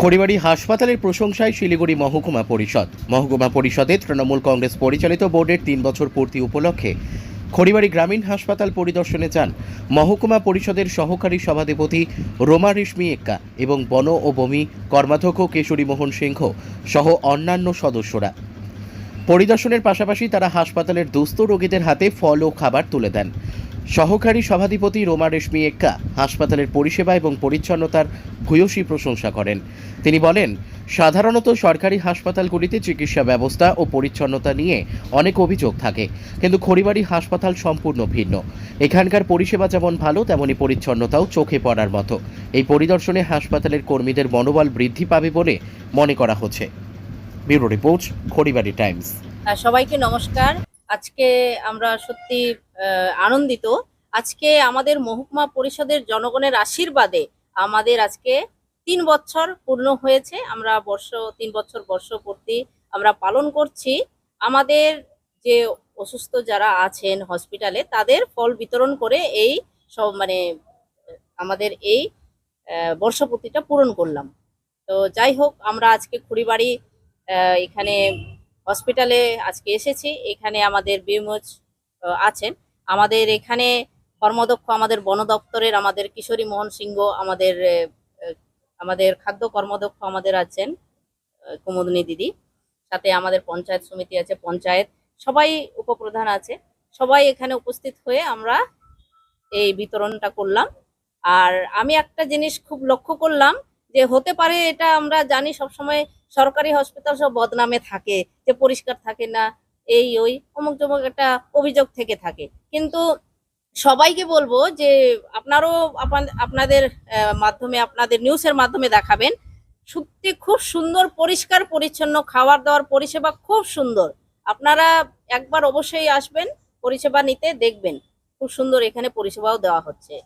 খড়িবাড়ি হাসপাতালের প্রশংসায় শিলিগুড়ি মহকুমা পরিষদ। মহকুমা পরিষদে তৃণমূল কংগ্রেস পরিচালিত বোর্ডের তিন বছর পূর্তি উপলক্ষে খড়িবাড়ি গ্রামীণ হাসপাতাল পরিদর্শনে যান মহকুমা পরিষদের সহকারী সভাধিপতি রোমা রেশমি এক্কা এবং বন ও বমি কর্মাধ্যক্ষ কেশরী মোহন সিংহ সহ অন্যান্য সদস্যরা। পরিদর্শনের পাশাপাশি তারা হাসপাতালের দুস্থ রোগীদের হাতে ফল ও খাবার তুলে দেন। সহকারী সভাধিপতি রোমা রেশমি এক্কা হাসপাতালের পরিষেবা এবং পরিচ্ছন্নতার ভূয়সী প্রশংসা করেন। তিনি বলেন, সাধারণত সরকারি হাসপাতালগুলিতে চিকিৎসা ব্যবস্থা ও পরিচ্ছন্নতা নিয়ে অনেক অভিযোগ থাকে, কিন্তু খড়িবাড়ি হাসপাতাল সম্পূর্ণ ভিন্ন। এখানকার পরিষেবা যেমন ভালো, তেমনি পরিচ্ছন্নতাও চোখে পড়ার মতো। এই পরিদর্শনে হাসপাতালের কর্মীদের মনোবল বৃদ্ধি পাবে বলে মনে করা হচ্ছে। Bureau report, Kharibari Times. সবাইকে নমস্কার। আজকে আমরা সত্যি আনন্দিত। আজকে আমাদের মহকুমা পরিষদের জনগণের আশীর্বাদে আমাদের আজকে তিন বছর পূর্ণ হয়েছে। আমরা বর্ষ, তিন বছর বর্ষপূর্তি আমরা পালন করছি। আমাদের যে অসুস্থ যারা আছেন হসপিটালে, তাদের ফল বিতরণ করে এই সব মানে আমাদের এই বর্ষপূর্তিটা পূরণ করলাম। তো যাই হোক, আমরা আজকে খুঁড়িবাড়ি এখানে হসপিটালে আজকে এসেছি। এখানে আমাদের বিমোজ আছেন। আমাদের এখানে কর্মদক্ষ আমাদের বন দপ্তরের আমাদের কিশোরী মোহন সিংহ আমাদের আমাদের খাদ্য কর্মদক্ষ আমাদের আছেন কুমুদিনী দিদি। সাথে আমাদের পঞ্চায়েত সমিতি আছে, পঞ্চায়েত সবাই উপপ্রধান আছে। সবাই এখানে উপস্থিত হয়ে আমরা এই বিতরণটা করলাম। আর আমি একটা জিনিস খুব লক্ষ্য করলাম যে হতে পারে এটা আমরা জানি সবসময় সরকারি হসপিটাল সব বদনামে থাকে, যে পরিষ্কার থাকে না এই ওই অমুক জমুক একটা অভিযোগ থেকে থাকে। কিন্তু সবাইকে বলব যে আপনারও আপান- আপনাদের মাধ্যমে, আপনাদের নিউজের মাধ্যমে দেখাবেন, সত্যি খুব সুন্দর, পরিষ্কার, পরিচ্ছন্ন খাবার দাওয়ার পরিষেবা খুব সুন্দর। আপনারা একবার অবশ্যই আসবেন, পরিষেবা নিতে দেখবেন। খুব সুন্দর এখানে পরিষেবাও দেওয়া হচ্ছে।